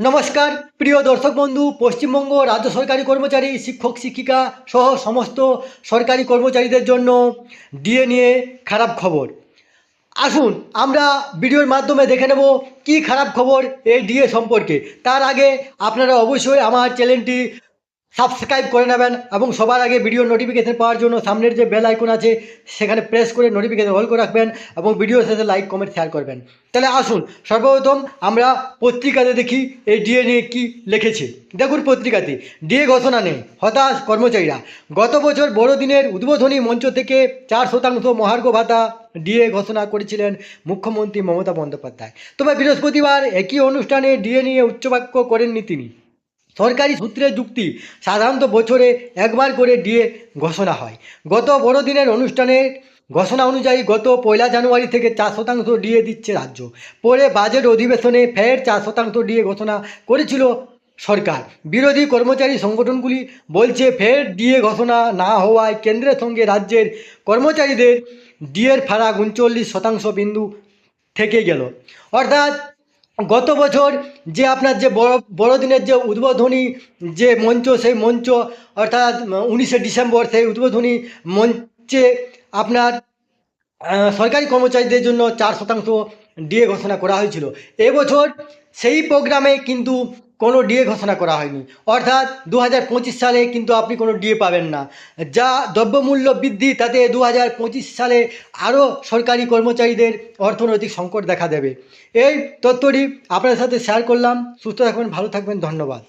নমস্কার, প্রিয় দর্শক বন্ধু, পশ্চিমবঙ্গ রাজ্য সরকারি কর্মচারী, শিক্ষক, শিক্ষিকা সহ সমস্ত সরকারি কর্মচারীদের জন্য ডিএ নিয়ে খারাপ খবর। আসুন, আমরা ভিডিওর মাধ্যমে দেখে নেব কি খারাপ খবর এই ডিএ সম্পর্কে। তার আগে আপনারা অবশ্যই আমার চ্যানেলটি সাবস্ক্রাইব করে নেবেন এবং সবার আগে ভিডিও নোটিফিকেশন পাওয়ার জন্য সামনের যে বেল আইকন আছে, সেখানে প্রেস করে নোটিফিকেশন অল করে রাখবেন এবং ভিডিও শেষে লাইক কমেন্ট শেয়ার করবেন। তাহলে আসুন, সর্বপ্রথম আমরা পত্রিকাতে দেখি এই ডিএ নিয়ে কী লিখেছে। দেখুন পত্রিকাতে ডিএ ঘোষণা নেই। হতাশ কর্মচারীরা। গত বছর বড়দিনের উদ্বোধনী মঞ্চ থেকে চার শতাংশ মহার্ঘ ভাতা ডিএ ঘোষণা করেছিলেন মুখ্যমন্ত্রী মমতা বন্দ্যোপাধ্যায়। তবে বৃহস্পতিবার একই অনুষ্ঠানে ডিএ নিয়ে উচ্চবাক্য করেননি তিনি। সরকারি সূত্রের যুক্তি, সাধারণত বছরে একবার করে ডিএ ঘোষণা হয়। গত বড়দিনের অনুষ্ঠানে ঘোষণা অনুযায়ী গত পয়লা জানুয়ারি থেকে চার শতাংশ ডিএ দিচ্ছে রাজ্য। পরে বাজেট অধিবেশনে ফের চার শতাংশ ডিএ ঘোষণা করেছিল সরকার। বিরোধী কর্মচারী সংগঠনগুলি বলছে ফের ডিএ ঘোষণা না হওয়ায় কেন্দ্রের সঙ্গে রাজ্যের কর্মচারীদের ডিএর ফারাক উনচল্লিশ শতাংশ বিন্দু থেকে গেল। অর্থাৎ গত বছর যে আপনার যে বড়, বড়দিনের যে উদ্বোধনী যে মঞ্চ, সেই মঞ্চ, অর্থাৎ উনিশে ডিসেম্বর সেই উদ্বোধনী মঞ্চে আপনার সরকারি কর্মচারীদের জন্য চার শতাংশ ডিএ ঘোষণা করা হয়েছিল। এবছর সেই প্রোগ্রামে কিন্তু কোনো ডিএ ঘোষণা করা হয়নি। অর্থাৎ দু হাজার পঁচিশ সালে কিন্তু আপনি কোনো ডিএ পাবেন না। যা দ্রব্যমূল্য বৃদ্ধি, তাতে দু হাজার পঁচিশ সালে আরও সরকারি কর্মচারীদের অর্থনৈতিক সংকট দেখা দেবে। এই তথ্যটি আপনাদের সাথে শেয়ার করলাম। সুস্থ থাকবেন, ভালো থাকবেন, ধন্যবাদ।